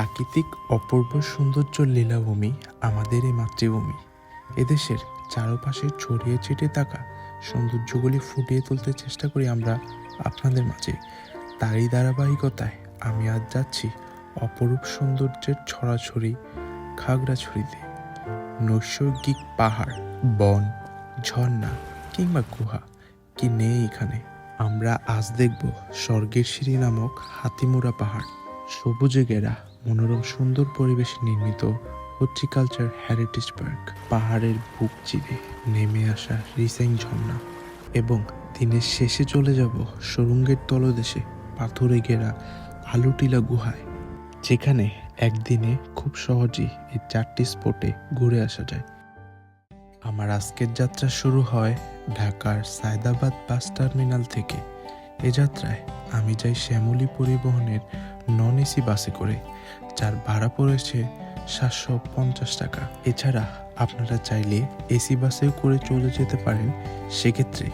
প্রাকৃতিক অপূর্ব সৌন্দর্য লীলাভূমি আমাদের এই মাতৃভূমি। এদেশের চারপাশে ছড়িয়ে ছিটিয়ে থাকা সৌন্দর্যগুলি ফুটিয়ে তুলতে চেষ্টা করি আমরা আপনাদের মাঝে। তারই ধারাবাহিকতায় আমি আজ যাচ্ছি অপরূপ সৌন্দর্যের ছড়াছড়ি খাগড়াছড়িতে। নৈসর্গিক পাহাড়, বন, ঝর্ণা কিংবা গুহা কি নেই এখানে? আমরা আজ দেখব স্বর্গের সিঁড়ি নামক হাতিমুরা পাহাড়। সবুজে ঘেরা মনোরম, সুন্দর পরিবেশে নির্মিত হর্টিকালচার হেরিটেজ পার্ক। পাহাড়ের বুক চিরে নেমে আসা রিসেং ঝর্ণা এবং দিনের শেষে চলে যাব সুরঙ্গের তলদেশে পাথরে ঘেরা আলুটিলা গুহায়, যেখানে একদিনে খুব সহজেই এই চারটি স্পটে ঘুরে আসা যায়। আমার আজকের যাত্রা শুরু হয় ঢাকার সায়দাবাদ বাস টার্মিনাল থেকে। এ যাত্রায় আমি যাই শ্যামলী পরিবহনের নন এসি বাসে করে যার ভাড়া পড়েছে সাতশো পঞ্চাশ টাকা। এছাড়া আপনারা চাইলে এসি বাসেও করে চলে যেতে পারেন। সেক্ষেত্রে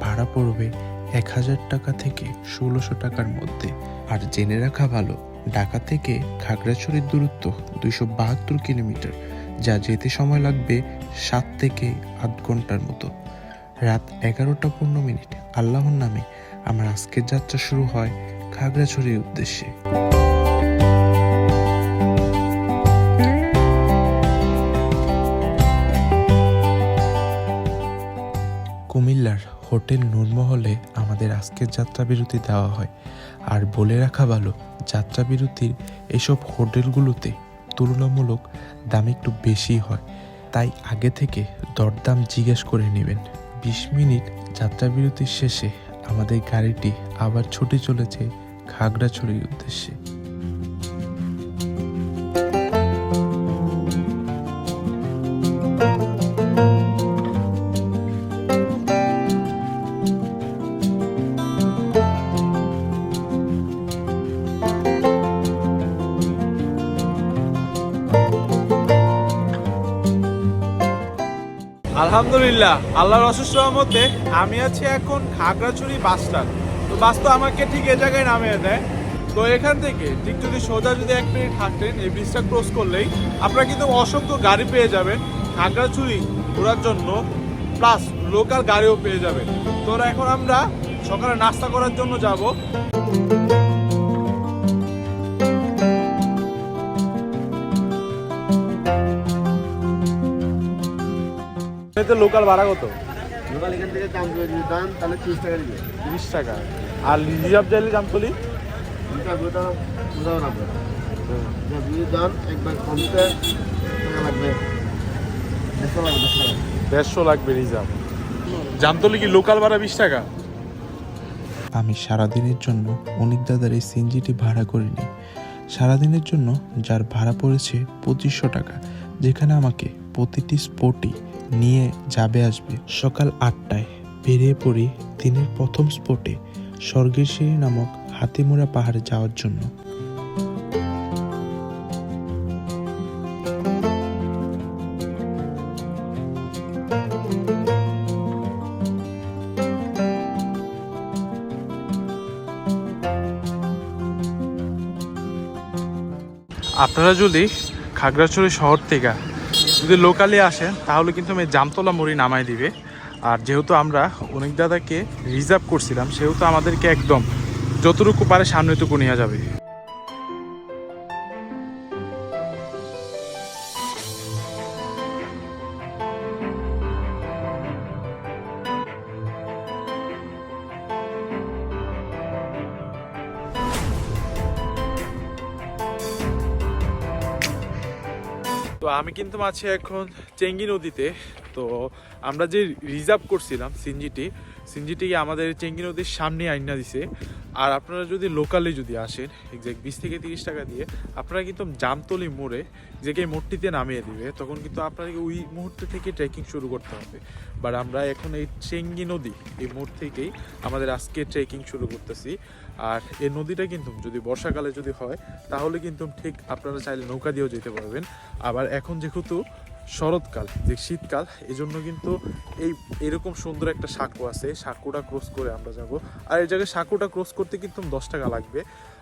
ভাড়া পড়বে এক হাজার টাকা থেকে ষোলোশো টাকার মধ্যে। আর জেনে রাখা ভালো, ঢাকা থেকে খাগড়াছড়ির দূরত্ব দুইশো বাহাত্তর কিলোমিটার, যা যেতে সময় লাগবে সাত থেকে আট ঘণ্টার মতো। রাত এগারোটা পনেরো মিনিট। আল্লাহর নামে আমার আজকের যাত্রা শুরু হয় খাগড়াছড়ির উদ্দেশ্যে। হোটেল নূরমহলে আমাদের আজকের যাত্রা বিরতি দেওয়া হয়। আর বলে রাখা ভালো যাত্রা বিরতির এসব হোটেলগুলোতে তুলনামূলক দাম একটু বেশি হয়। তাই আগে থেকে দরদাম জিজ্ঞেস করে নেবেন। বিশ মিনিট যাত্রা বিরতির শেষে আমাদের গাড়িটি আবার ছুটে চলেছে খাগড়াছড়ির উদ্দেশ্যে। আলহামদুলিল্লাহ, আল্লাহর অশেষ রহমতে আমি আছি এখন খাগড়াছড়ি বাস স্ট্যান্ড। তো বাস তো আমাকে ঠিক এ জায়গায় নামিয়ে দেয়। তো এখান থেকে ঠিক যদি সোজা যদি এক মিনিট হাঁটেন এই ব্রিজটা ক্রস করলেই আপনারা কিন্তু অসংখ্য গাড়ি পেয়ে যাবেন খাগড়াছড়ি ঘোরার জন্য প্লাস লোকাল গাড়িও পেয়ে যাবেন। তো এখন আমরা সকালে নাস্তা করার জন্য যাব। এতে লোকাল ভাড়া কত? লোকাল এখান থেকে দাম যদি দাম তাহলে তিরিশ টাকা দিবে। তিরিশ টাকা। আর রিজার্ভ চাইলে যদি দাম একবার কমতে টাকা লাগবে দেড়শো লাগবে দেড়শো লাগবে। রিজার্ভ। জামতলি কি লোকাল ভাড়া বিশ টাকা? আমি সারাদিনের জন্য অনেক দাদার এই সিনজিটি ভাড়া করে নিই সারাদিনের জন্য যার ভাড়া পড়েছে পঁচিশশো টাকা যেখানে আমাকে প্রতিটি স্পটই নিয়ে যাবে আসবে। সকাল আটটায় বেরিয়ে পড়ি দিনের প্রথম স্পটে স্বর্গের সিঁড়ি নামক হাতিমুরা পাহাড়ে যাওয়ার জন্য। আপনারা যদি খাগড়াছড়ি শহর থেকে যদি লোকালে আসেন, তাহলে কিন্তু আমি জামতলা মুড়ি নামাই দিবে। আর যেহেতু আমরা অনেক দাদাকে রিজার্ভ করছিলাম, সেহেতু আমাদেরকে একদম যতটুকু পারে সামনে সামনেটুকু নিয়ে যাবে। আমি কিন্তু আছি এখন চেঙ্গি নদীতে, তো আমরা যে রিজার্ভ করছিলাম সিনজিটি সিনজিটিকে আমাদের চেঙ্গি নদীর সামনে আইনা দিছে। আর আপনারা যদি লোকালে যদি আসেন এক্সাক্ট বিশ থেকে তিরিশ টাকা দিয়ে, আপনারা কিন্তু জামতলি মোড়ে যে এই মোড়টিতে নামিয়ে দিবে, তখন কিন্তু আপনাকে ওই মুহূর্তে থেকে ট্রেকিং শুরু করতে হবে। বাট আমরা এখন এই চেঙ্গি নদী, এই মোড় থেকেই আমাদের আজকে ট্রেকিং শুরু করতেছি। আর এই নদীটা কিন্তু যদি বর্ষাকালে যদি হয়, তাহলে কিন্তু ঠিক আপনারা চাইলে নৌকা দিয়েও যেতে পারবেন। আবার এখন যেহেতু শরৎকাল, যে শীতকাল এই জন্য কিন্তু এই এরকম সুন্দর একটা সাঁকো আছে। সাঁকোটা ক্রস করে আমরা যাব। আর এই জায়গায় সাঁকোটা ক্রস করতে কিন্তু দশ টাকা লাগবে।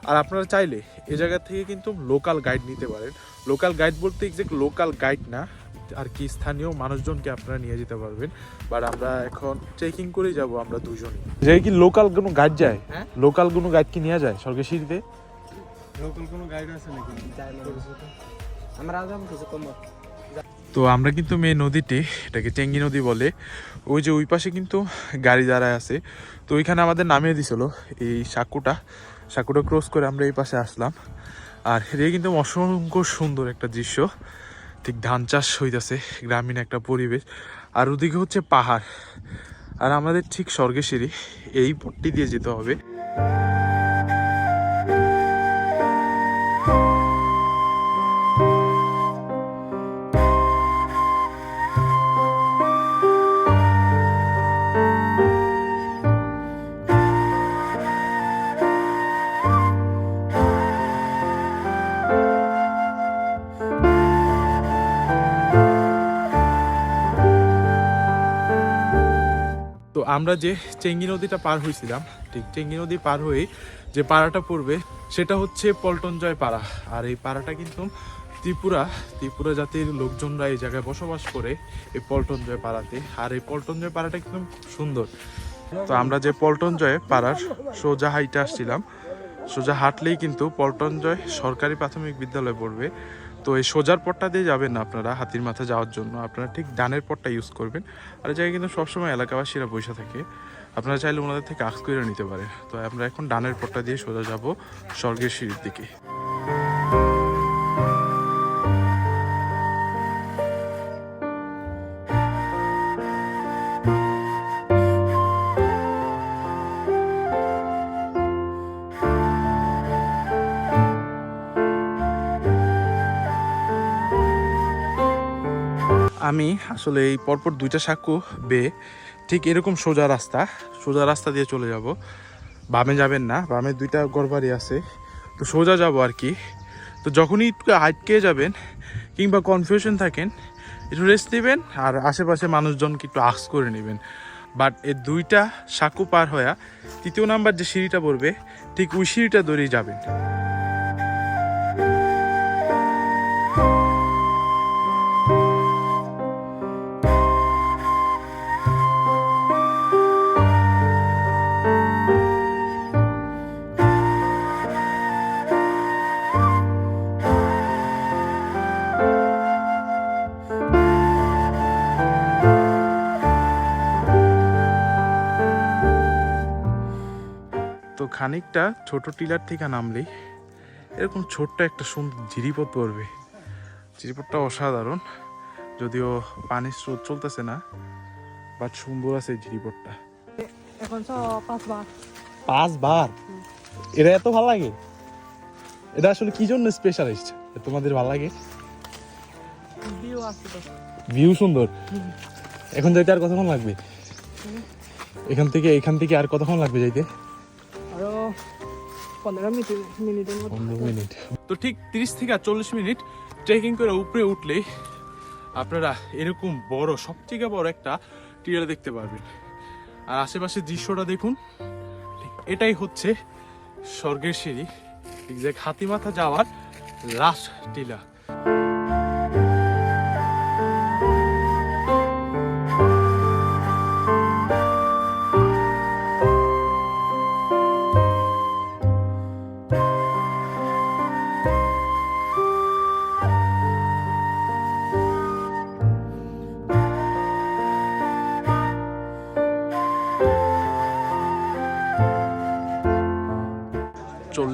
আর আপনারা চাইলে এ জায়গা থেকে কিন্তু লোকাল গাইড নিতে পারেন। লোকাল গাইড বলতে এক্সাক্ট লোকাল গাইড না। আর কি স্থানীয় মানুষজনকে আপনারা নিয়ে যেতে পারবেন। বাট আমরা এখন ট্রেকিং করেই যাব আমরা দুজনই। যে কি লোকাল কোনো গাইড যায়? হ্যাঁ? লোকাল কোনো গাইড কি নিয়ে যায় সর্গেশিরিতে লোকাল কোনো গাইড আছে নাকি? আমরা আজাম কিছু কম। তো আমরা কিন্তু মেয়ে নদীটি এটাকে চেঙ্গি নদী বলে। ওই যে ওই পাশে কিন্তু গাড়ি দাঁড়ায় আছে। তো ওইখানে আমাদের নামিয়ে দিছিল এই সাঁকুটা। সাঁকুটা ক্রস করে আমরা এই পাশে আসলাম। আর এটা কিন্তু অসংখ্য সুন্দর একটা দৃশ্য। ঠিক ধান চাষ হইতেছে, গ্রামীণ একটা পরিবেশ। আর ওদিকে হচ্ছে পাহাড়। আর আমাদের ঠিক স্বর্গেশ্বরী এই পট্টি দিয়ে যেতে হবে। আমরা যে চেঙ্গি নদীটা পার হয়েছিলাম ঠিক চেঙ্গি নদী পার হয়ে যে পাড়াটা পড়বে, সেটা হচ্ছে পল্টনজয় পাড়া। আর এই পাড়াটা কিন্তু ত্রিপুরা ত্রিপুরা জাতির লোকজনরা এই জায়গায় বসবাস করে এই পল্টনজয় পাড়াতে। আর এই পল্টনজয় পাড়াটা কিন্তু খুব সুন্দর। তো আমরা যে পল্টনজয় পাড়ার সোজা হাইটে আসছিলাম, সোজা হাঁটলেই কিন্তু পল্টনজয় সরকারি প্রাথমিক বিদ্যালয় পড়বে। তো এই সোজার পটটা দিয়ে যাবেন না আপনারা হাতির মাথা যাওয়ার জন্য। আপনারা ঠিক ডানের পটটা ইউজ করবেন। আর জায়গায় কিন্তু সবসময় এলাকাবাসীরা বসে থাকে। আপনারা চাইলে ওনাদের থেকে আক্স করে নিতে পারে। তো আমরা এখন ডানের পটটা দিয়ে সোজা যাব স্বর্গের সিঁড়ির দিকে। আসলে এই পরপর দুইটা সাক্ষ্য বে ঠিক এরকম সোজা রাস্তা সোজা রাস্তা দিয়ে চলে যাব। বামে যাবেন না, বামে দুইটা গড়বাড়ি আছে। তো সোজা যাব আর কি। তো যখনই আটকে যাবেন কিংবা কনফিউশন থাকেন, একটু রেস্ট নেবেন আর আশেপাশে মানুষজনকে একটু আক্স করে নেবেন। বাট এই দুইটা সাঁকু পার হয়ে তৃতীয় নাম্বার যে সিঁড়িটা পড়বে, ঠিক ওই সিঁড়িটা ধরেই যাবেন। খানিকটা ছোট টিলার থেকে নামলেই এরকম ছোট্ট একটা সুন্দর জিরিপথ পড়বে। জিরিপথটা অসাধারণ যদিও পানির স্রোত চলতেছে না বাট সুন্দর আছে এই জিরিপথটা। এখন পাঁচবার। পাঁচবার? এটা এত ভালো লাগে? এটা আসলে কি জন্য স্পেশালিস্ট তোমাদের ভালো লাগে? ভিউ আছে তো। ভিউ সুন্দর। এখন যাইতে আর কতক্ষণ লাগবে? এখান থেকে এখান থেকে আর কতক্ষণ লাগবে যাইতে? পনেরো মিনিট মিনিটের মতো মিনিট। তো ঠিক তিরিশ থেকে চল্লিশ মিনিট ট্রেকিং করে উপরে উঠলেই আপনারা এরকম বড় সবথেকে বড় একটা টিলা দেখতে পারবেন। আর আশেপাশের দৃশ্যটা দেখুন। ঠিক এটাই হচ্ছে স্বর্গের সিঁড়ি এক্সাক্ট হাতিমাথা যাওয়ার লাস্ট টিলা।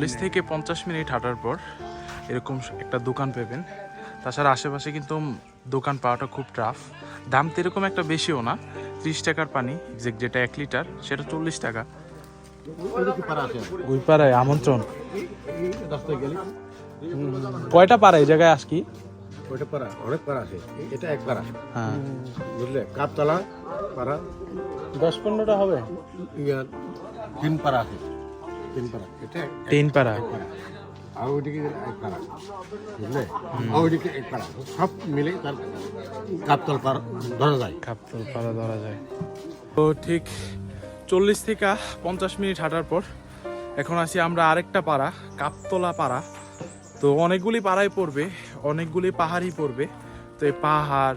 চল্লিশ থেকে পঞ্চাশ মিনিট হাঁটার পর এরকম একটা দোকান পেবেন। তাছাড়া আশেপাশে কিন্তু দোকান পাওয়াটা খুব টাফ দাম তো এরকম একটা বেশিও না ত্রিশ টাকার পানি এক্সাক্ট যেটা এক লিটার সেটা চল্লিশ টাকা। ওই পাড়ায় আমন্ত্রণ। কয়টা পাড়া এই জায়গায় আসকি ওইটা পাড়া? অনেক পাড়া আছে। এটা এক পাড়া। হ্যাঁ। বুঝলে? কাপতলা পাড়া। দশ পনেরোটা হবে। তিন পাড়া আছে। তিন পাড়া এটা এক- তিন পাড়া এক পাড়া। আর ওইদিকে এক পাড়া বুঝলে? আর ওইদিকে এক পাড়া। সব মিলে তার কাপতল পার ধরা যায়। কাপতল পাড়া ধরা যায়। তো ঠিক চল্লিশ থেকে পঞ্চাশ মিনিট হাঁটার পর এখন আছি আমরা আরেকটা পাড়া কাপতলা পাড়া। তো অনেকগুলি পাড়াই পড়বে অনেকগুলি পাহাড়ই পড়বে। তো এই পাহাড়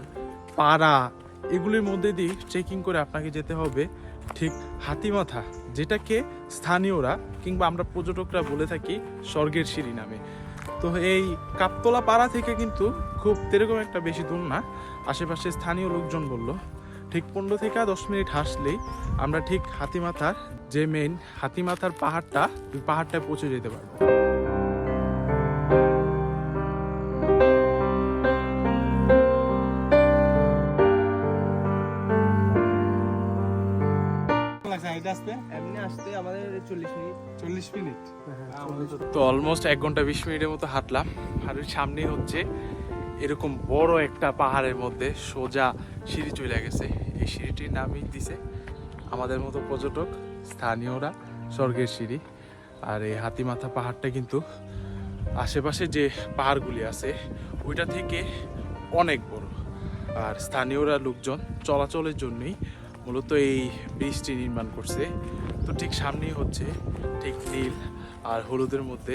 পাড়া এগুলির মধ্যে দিয়ে ট্রেকিং করে আপনাকে যেতে হবে ঠিক হাতিমাথা। যেটাকে স্থানীয়রা কিংবা আমরা পর্যটকরা বলে থাকি স্বর্গের সিঁড়ি নামে। তো এই কাপতলা পাড়া থেকে কিন্তু খুব তেরকম একটা বেশি দূর না। আশেপাশে স্থানীয় লোকজন বলল, ঠিক পনেরো থেকে দশ মিনিট হাসলেই আমরা ঠিক হাতিমাথার যে মেইন হাতিমাথার পাহাড়টা, ওই পাহাড়টায় পৌঁছে যেতে পারব। চল্লিশ মিনিট। চল্লিশ তো অলমোস্ট এক ঘণ্টা বিশ মিনিটের মতো হাঁটলাম। ওই সামনেই হচ্ছে এরকম বড় একটা পাহাড়ের মধ্যে সোজা সিঁড়ি চলে গেছে। এই সিঁড়িটির নামই দিছে আমাদের মতো পর্যটক স্থানীয়রা স্বর্গের সিঁড়ি। আর এই হাতিমাথা পাহাড়টা কিন্তু আশেপাশে যে পাহাড়গুলি আছে ওইটা থেকে অনেক বড়। আর স্থানীয়রা লোকজন চলাচলের জন্যই মূলত এই ব্রিজটি নির্মাণ করছে। তো ঠিক সামনেই হচ্ছে ঠিক নীল আর হলুদের মধ্যে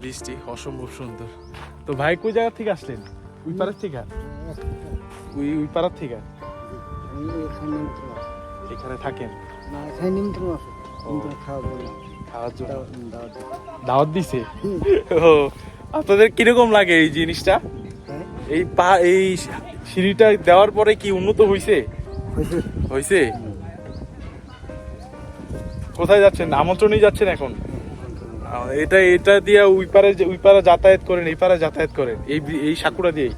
ব্রিজটি অসম্ভব সুন্দর। তো ভাই কোই জায়গা থেকে আসলেন? ওই পাড়ার থেকে? ওই ওই পাড়ার থেকে? এখানে থাকেন? দাওয়াত দিছে। ও আপনাদের কীরকম লাগে এই জিনিসটা? এই পা এই সিঁড়িটা দেওয়ার পরে কি উন্নত হইছে। হইছে? কোথায় যাচ্ছেন? আমন্ত্রণই যাচ্ছেন এখন? এটা এটা দিয়ে ওই পারে যে- ওই পারে যাতায়াত করেন এই পারে যাতায়াত করেন। এই এই সাকুরা দিয়ে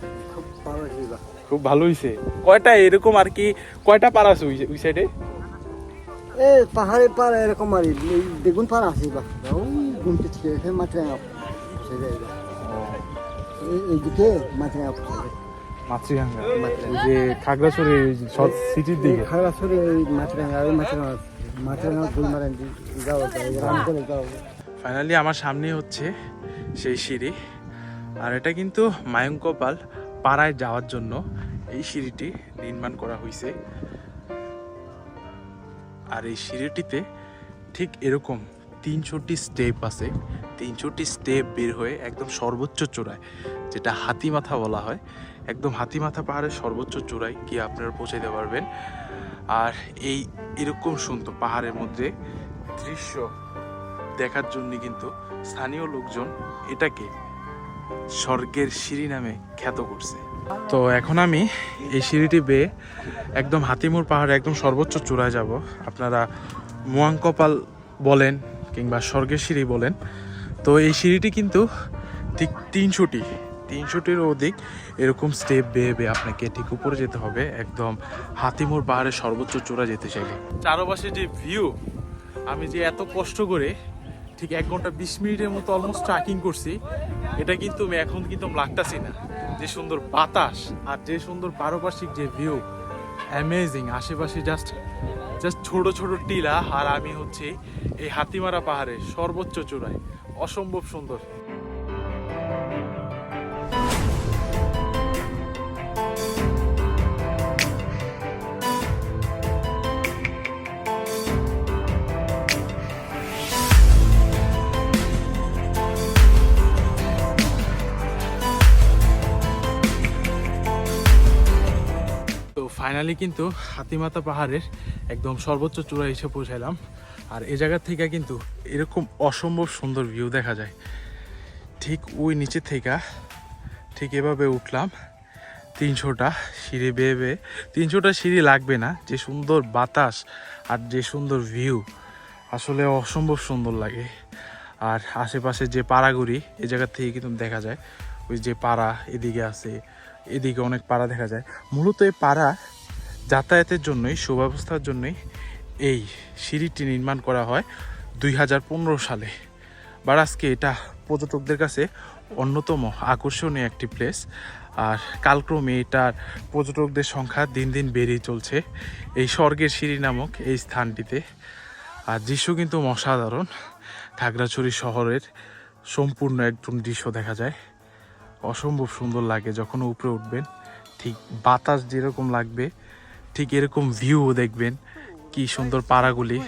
খুব ভালো হইছে। কয়টা এরকম আর কি কয়টা পার আছে ওই সাইডে এ পাহাড়ে পাড় এরকম আর এই বেগুন পাড় আছে বা ওই গুনতে এইদিকে মাত্রাঙ্গা মাতৃহাঙ্গা ওই যে খাগড়াছড়ি সিটির দিকে। ওই যাও যাও ফাইনালি আমার সামনে হচ্ছে সেই সিঁড়ি। আর এটা কিন্তু মায়ঙ্কপাল পাড়ায় যাওয়ার জন্য এই সিঁড়িটি নির্মাণ করা হয়েছে আর এই সিঁড়িটিতে ঠিক এরকম তিনশোটি স্টেপ আছে। তিনশোটি স্টেপ বের হয়ে একদম সর্বোচ্চ চূড়ায় যেটা হাতিমাথা বলা হয়। একদম হাতিমাথা পাহাড়ের সর্বোচ্চ চূড়ায় গিয়ে আপনারা পৌঁছাতে পারবেন। আর এই এরকম সুন্দর পাহাড়ের মধ্যে দৃশ্য দেখার জন্য কিন্তু স্থানীয় লোকজন এটাকে স্বর্গের সিঁড়ি নামে খ্যাত করছে। তো এখন আমি এই সিঁড়িটি বেয়ে একদম হাতিমুর পাহাড়ে একদম সর্বোচ্চ চূড়ায় যাব। আপনারা মোয়াঙ্কপাল বলেন কিংবা স্বর্গের সিঁড়ি বলেন। তো এই সিঁড়িটি কিন্তু ঠিক তিনশোটি তিনশোটিরও অধিক এরকম স্টেপ বেয়ে বেয়ে আপনাকে ঠিক উপরে যেতে হবে। একদম হাতিমোর পাহাড়ের সর্বোচ্চ চূড়া যেতে চাইলে। চারপাশে যে ভিউ আমি যে এত কষ্ট করে ঠিক এক ঘণ্টা বিশ মিনিটের মতো অলমোস্ট ট্রাকিং করছি, এটা কিন্তু আমি এখন কিন্তু লাগতাছি না। যে সুন্দর বাতাস আর যে সুন্দর পারপার্শ্বিক যে ভিউ অ্যামেজিং আশেপাশে জাস্ট জাস্ট ছোট ছোট টিলা আর আমি হচ্ছে এই হাতিমারা পাহাড়ে সর্বোচ্চ চূড়ায়। অসম্ভব সুন্দর। ফাইনালি কিন্তু হাতিমাতা পাহাড়ের একদম সর্বোচ্চ চূড়া এসে পৌঁছাইলাম। আর এ জায়গা থেকে কিন্তু এরকম অসম্ভব সুন্দর ভিউ দেখা যায়। ঠিক ওই নিচে থেকে ঠিক এভাবে উঠলাম। তিনশোটা সিঁড়ি বেয়ে বেয়ে, তিনশোটা সিঁড়ি লাগবে না, যে সুন্দর বাতাস আর যে সুন্দর ভিউ আসলে অসম্ভব সুন্দর লাগে। আর আশেপাশে যে পাড়াগুড়ি, এ জায়গা থেকে কিন্তু দেখা যায়। ওই যে পাড়া এদিকে আছে, এদিকে অনেক পাড়া দেখা যায়। মূলত এই পাড়া যাতায়াতের জন্যই, সুব্যবস্থার জন্যই এই সিঁড়িটি নির্মাণ করা হয় দুই হাজার পনেরো সালে। বাট আজকে এটা পর্যটকদের কাছে অন্যতম আকর্ষণীয় একটি প্লেস আর কালক্রমে এটার পর্যটকদের সংখ্যা দিন দিন বেড়েই চলছে এই স্বর্গের সিঁড়ি নামক এই স্থানটিতে। আর দৃশ্য কিন্তু অসাধারণ। খাগড়াছড়ি শহরের সম্পূর্ণ একদম দৃশ্য দেখা যায়। অসম্ভব সুন্দর লাগে যখন উপরে উঠবেন। ঠিক বাতাস যেরকম লাগবে ঠিক এরকম ভিউ দেখবেন। কি সুন্দর পাড়াগুলি।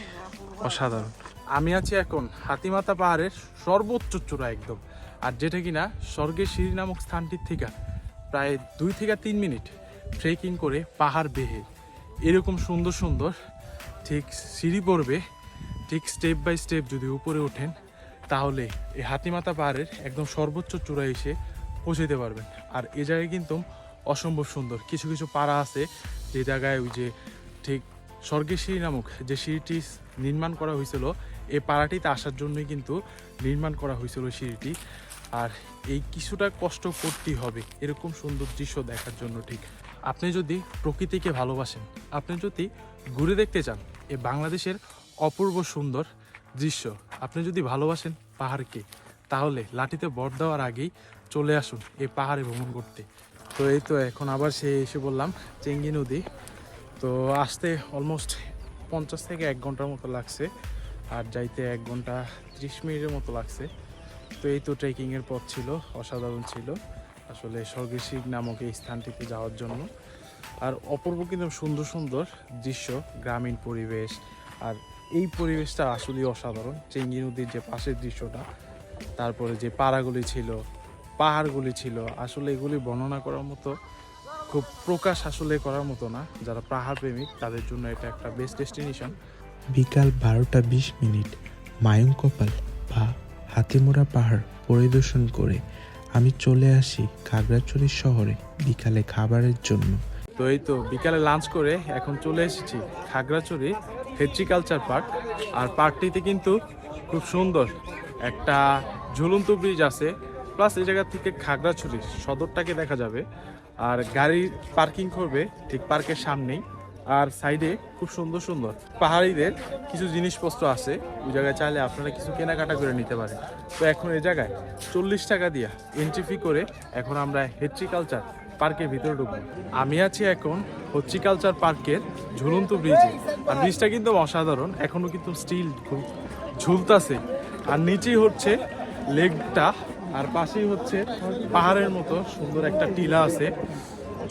অসাধারণ। আমি আছি এখন হাতিমাতা পাহাড়ের সর্বোচ্চ চূড়া একদম। আর যেটা কিনা স্বর্গের সিঁড়ি নামক স্থানটির থেকে প্রায় দুই থেকে তিন মিনিট ট্রেকিং করে পাহাড় বেহে এরকম সুন্দর সুন্দর ঠিক সিঁড়ি পড়বে। ঠিক স্টেপ বাই স্টেপ যদি উপরে ওঠেন, তাহলে এই হাতিমাতা পাহাড়ের একদম সর্বোচ্চ চূড়ায় এসে পৌঁছাতে পারবেন। আর এ জায়গায় কিন্তু অসম্ভব সুন্দর। কিছু কিছু পাড়া আছে যে জায়গায় ওই যে ঠিক স্বর্গের সিঁড়ি নামক যে সিঁড়িটি নির্মাণ করা হয়েছিল, এই পাড়াটিতে আসার জন্যই কিন্তু নির্মাণ করা হয়েছিল সিঁড়িটি। আর এই কিছুটা কষ্ট করতেই হবে, এরকম সুন্দর দৃশ্য দেখার জন্য ঠিক। আপনি যদি প্রকৃতিকে ভালোবাসেন, আপনি যদি ঘুরে দেখতে চান, এ বাংলাদেশের অপূর্ব সুন্দর দৃশ্য, আপনি যদি ভালোবাসেন পাহাড়কে, তাহলে লাঠিতে বট দেওয়ার আগেই চলে আসুন এই পাহাড়ে ভ্রমণ করতে। তো এই তো এখন আবার সে এসে বললাম, চেঙ্গি নদী। তো আসতে অলমোস্ট পঞ্চাশ থেকে এক ঘণ্টার মতো লাগছে, আর যাইতে এক ঘণ্টা ত্রিশ মিনিটের মতো লাগছে। তো এই তো ট্রেকিংয়ের পথ ছিল, অসাধারণ ছিল। আসলে স্বর্গেশিক নামক এই স্থানটিতে যাওয়ার জন্য। আর অপূর্ব কিন্তু সুন্দর সুন্দর দৃশ্য, গ্রামীণ পরিবেশ। আর এই পরিবেশটা আসলেই অসাধারণ। চেঙ্গি নদীর যে পাশের দৃশ্যটা, তারপরে যে পাড়াগুলি ছিল পাহাড়গুলি ছিল। আসলে এগুলি বর্ণনা করার মতো খুব প্রকাশ আসলে করার মতো না। যারা পাহাড় প্রেমিক তাদের জন্য এটা একটা বেস্ট ডেস্টিনেশন বিকাল বারোটা বিশ মিনিট মায়ং কপাল বা হাতিমোড়া পাহাড় পরিদর্শন করে আমি চলে আসি খাগড়াছড়ি শহরে বিকালে খাবারের জন্য। তো এই তো বিকালে লাঞ্চ করে এখন চলে এসেছি খাগড়াছড়ি হেট্রিকালচার পার্ক আর পার্কটিতে কিন্তু খুব সুন্দর একটা ঝুলন্ত ব্রিজ আছে। প্লাস এই জায়গা থেকে খাগড়াছড়ি সদরটাকে দেখা যাবে। আর গাড়ি পার্কিং করবে ঠিক পার্কের সামনেই। আর সাইডে খুব সুন্দর সুন্দর পাহাড়িদের কিছু জিনিসপত্র আছে। ওই জায়গায় চাইলে আপনারা কিছু কেনাকাটা করে নিতে পারেন। তো এখন এই জায়গায় চল্লিশ টাকা দিয়া এন্ট্রি ফি করে এখন আমরা হেট্রিকালচার পার্কের ভিতরে ঢুকবো। আমি আছি এখন হর্টিকালচার পার্কের ঝুলন্ত ব্রিজে আর ব্রিজটা কিন্তু অসাধারণ এখনও কিন্তু স্টিল ঝুলতাছে। আর নিচেই হচ্ছে লেকটা। আর পাশেই হচ্ছে পাহাড়ের মতো সুন্দর একটা টিলা আছে।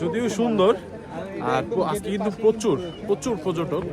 যদিও সুন্দর, আর আজকে কিন্তু প্রচুর প্রচুর পর্যটক।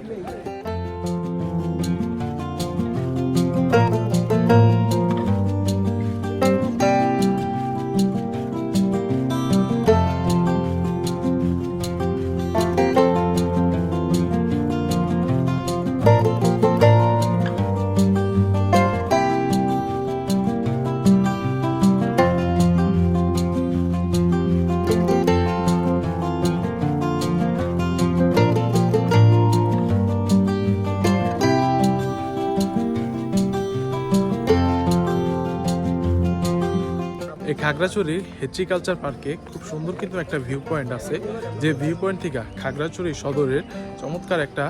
এই খাগড়াছড়ির হেট্রিকালচার পার্কে খুব সুন্দর কিন্তু একটা ভিউ পয়েন্ট আছে। যে ভিউ পয়েন্ট থেকে খাগড়াছড়ি সদরের চমৎকার একটা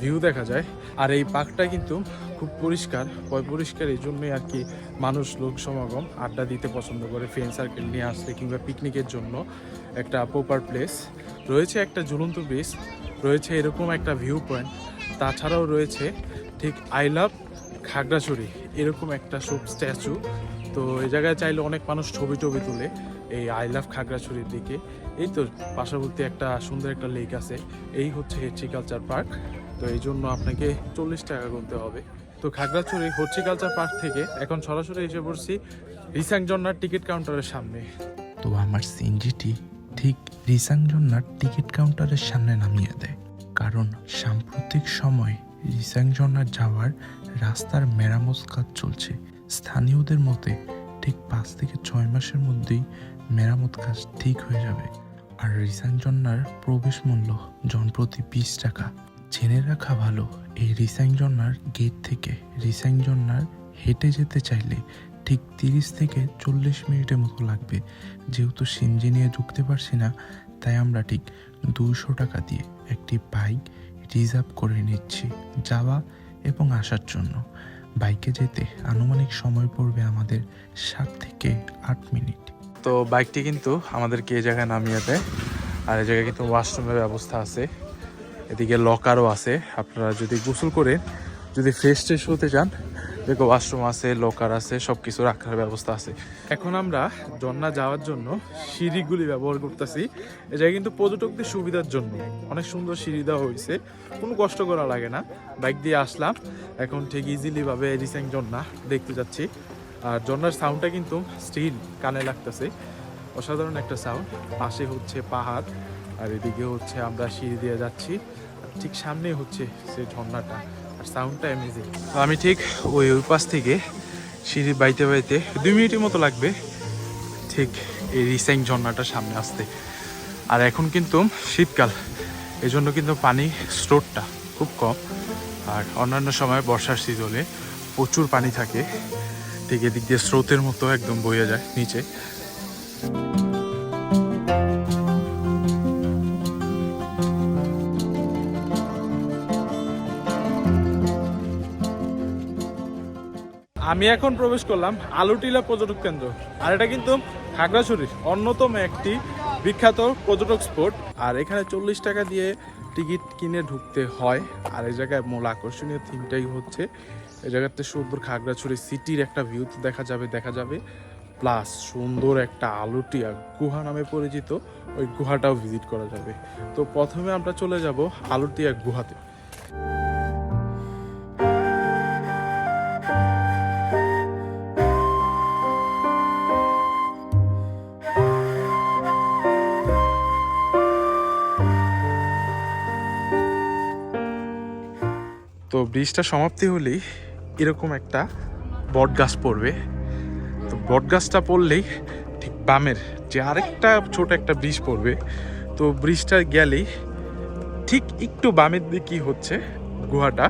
ভিউ দেখা যায়। আর এই পার্কটা কিন্তু খুব পরিষ্কার, পয় পরিষ্কার এই জন্যই আর কি মানুষ লোক সমাগম, আড্ডা দিতে পছন্দ করে ফ্রেন্ড সার্কেল নিয়ে আসতে কিংবা পিকনিকের জন্য একটা প্রপার প্লেস রয়েছে একটা ঝুলন্ত ব্রিজ রয়েছে এরকম একটা ভিউ পয়েন্ট। তাছাড়াও রয়েছে ঠিক আই লাভ খাগড়াছড়ি, এরকম একটা সব স্ট্যাচু তো এই জায়গায় চাইলে অনেক মানুষ ছবি টবি তুলে এই আই লাভ খাগড়াছড়ির দিকে। এই তো পার্শ্ববর্তী একটা সুন্দর একটা লেক আছে, এই হচ্ছে হর্টিকালচার পার্ক। তো এই জন্য আপনাকে চল্লিশ টাকা গুনতে হবে। তো খাগড়াছড়ি হর্টিকালচার পার্ক থেকে এখন সরাসরি এসে পড়ছি রিসাং জন্নার টিকিট কাউন্টারের সামনে। তো আমার সিনজিটি ঠিক রিসাংজন্নার টিকিট কাউন্টারের সামনে নামিয়ে দেয়। কারণ সাম্প্রতিক সময় রিসাংজন্নার যাওয়ার রাস্তার মেরামত কাজ চলছে। স্থানীয়দের মতে, ঠিক পাঁচ থেকে ছয় মাসের মধ্যেই মেরামত কাজ ঠিক হয়ে যাবে। আর রিসাংজন্নার প্রবেশ মূল্য জনপ্রতি বিশ টাকা। জেনে রাখা ভালো, এই রিসাংজন্নার গেট থেকে রিসাংজন্নার হেঁটে যেতে চাইলে ঠিক তিরিশ থেকে চল্লিশ মিনিটের মতো লাগবে। যেহেতু সিনজি নিয়ে ঢুকতে পারছি না, তাই আমরা ঠিক দুশো টাকা দিয়ে একটি বাইক রিজার্ভ করে নিচ্ছি যাওয়া এবং আসার জন্য। বাইকে যেতে আনুমানিক সময় পড়বে আমাদের সাত থেকে আট মিনিট। তো বাইকটি কিন্তু আমাদেরকে এই জায়গায় নামিয়ে দেয়, আর এই জায়গায় কিন্তু ওয়াশরুমের ব্যবস্থা আছে। এদিকে লকারও আছে, আপনারা যদি গোসল করে যদি ফ্রেশ ট্রেশ হতে চান দেখো ওয়াশরুম আছে লকার আছে সব কিছু রাখার ব্যবস্থা আছে। এখন আমরা জন্না যাওয়ার জন্য সিঁড়িগুলি ব্যবহার করতেছি। এটা কিন্তু পর্যটকদের সুবিধার জন্য অনেক সুন্দর সিঁড়ি দেওয়া হয়েছে। কোনো কষ্ট করা লাগে না। বাইক দিয়ে আসলাম। এখন ঠিক ইজিলি ভাবে রিসেন্ট জন্না দেখতে যাচ্ছি। আর জন্নার সাউন্ডটা কিন্তু স্টিল কানে লাগতেছে। অসাধারণ একটা সাউন্ড পাশে হচ্ছে পাহাড়, আর এদিকে হচ্ছে আমরা সিঁড়ি দিয়ে যাচ্ছি। ঠিক সামনে হচ্ছে সেই ঝর্ণাটা সাউন্ডটা অ্যামেজিং আমি ঠিক ওই ওই পাশ থেকে সিঁড়ি বাইতে বাইতে দুই মিনিটের মতো লাগবে ঠিক এই রিসেন্ট ঝর্ণাটার সামনে আসতে। আর এখন কিন্তু শীতকাল এই জন্য কিন্তু পানি স্রোতটা খুব কম। আর অন্যান্য সময় বর্ষার সিজনে প্রচুর পানি থাকে, ঠিক এদিক দিয়ে স্রোতের মতো একদম বয়ে যায় নিচে। আমি এখন প্রবেশ করলাম আলুটিলা পর্যটক কেন্দ্র। আর এটা কিন্তু খাগড়াছড়ির অন্যতম একটি বিখ্যাত পর্যটক স্পট। আর এখানে চল্লিশ টাকা দিয়ে টিকিট কিনে ঢুকতে হয়। আর এই জায়গায় মূল আকর্ষণীয় থিমটাই হচ্ছে, এই জায়গাতে সুন্দর খাগড়াছড়ি সিটির একটা ভিউ দেখা যাবে দেখা যাবে। প্লাস সুন্দর একটা আলুটিয়া গুহা নামে পরিচিত, ওই গুহাটাও ভিজিট করা যাবে। তো প্রথমে আমরা চলে যাব আলুটিয়া গুহাতে। ব্রিজটা সমাপ্তি হলেই এরকম একটা বট গাছ পড়বে। তো বট গাছটা পড়লেই ঠিক বামের যে আরেকটা ছোট একটা ব্রিজ পড়বে, তো ব্রিজটা গেলেই ঠিক একটু বামের দিকেই হচ্ছে গুহাটা।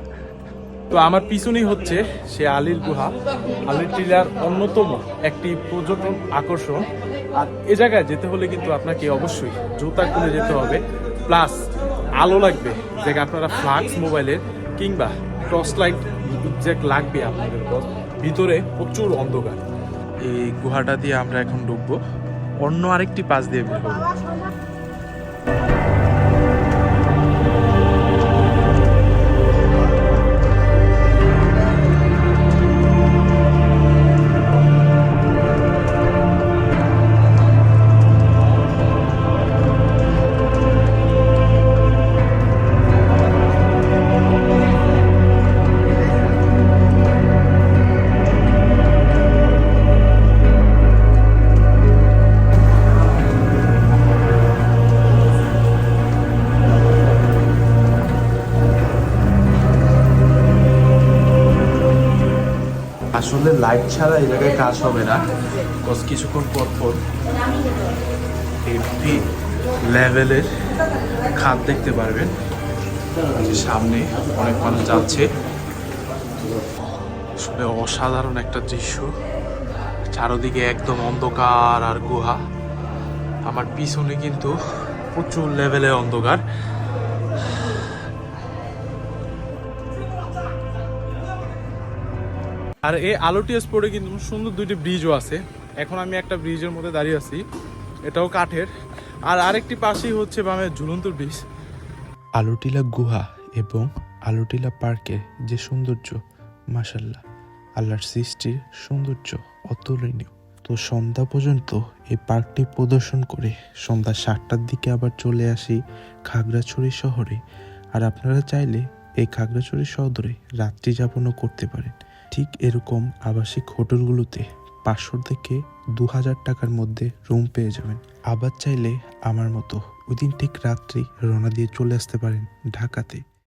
তো আমার পিছনেই হচ্ছে সে আলির গুহা। আলির টিলার অন্যতম একটি পর্যটন আকর্ষণ। আর এ জায়গায় যেতে হলে কিন্তু আপনাকে অবশ্যই জুতা খুলে যেতে হবে। প্লাস আলো লাগবে। যেটা আপনারা ফ্লাক্স মোবাইলের কিংবা টর্চ লাইট যে লাগবে আপনাদের ভিতরে প্রচুর অন্ধকার। এই গুহাটা দিয়ে আমরা এখন ঢুকবো। অন্য আরেকটি পাশ দিয়ে বের হব। আসলে লাইট ছাড়া এই জায়গায় কাজ হবে না। বিকজ কিছুক্ষণ পর পর হেভি লেভেলের খাত দেখতে পারবেন। সামনে অনেক মানুষ যাচ্ছে। আসলে অসাধারণ একটা দৃশ্য। চারোদিকে একদম অন্ধকার আর গুহা। আমার পিছনে কিন্তু প্রচুর লেভেলের অন্ধকার। আর এই আলোটি স্পোর্টে কিন্তু সুন্দর দুইটি ব্রিজও আছে। এখন আমি একটা ব্রিজের মধ্যে দাঁড়িয়ে আছি। এটাও কাঠের। আর আরেকটি পাশেই হচ্ছে বামে ঝুলন্ত ব্রিজ আলুটিলা গুহা এবং আলুটিলা পার্কের যে সৌন্দর্য মাসাল্লাহ আল্লাহর সৃষ্টির সৌন্দর্য অতুলনীয়। তো সন্ধ্যা পর্যন্ত এই পার্কটি প্রদর্শন করে সন্ধ্যা সাতটার দিকে আবার চলে আসি খাগড়াছড়ি শহরে। আর আপনারা চাইলে এই খাগড়াছড়ি শহরে রাত্রি যাপনও করতে পারেন। ঠিক এরকম আবাসিক হোটেলগুলোতে পাঁচশো থেকে দু হাজার টাকার মধ্যে রুম পেয়ে যাবেন। আবার চাইলে আমার মতো ওই দিন ঠিক রাত্রি রওনা দিয়ে চলে আসতে পারেন ঢাকাতে।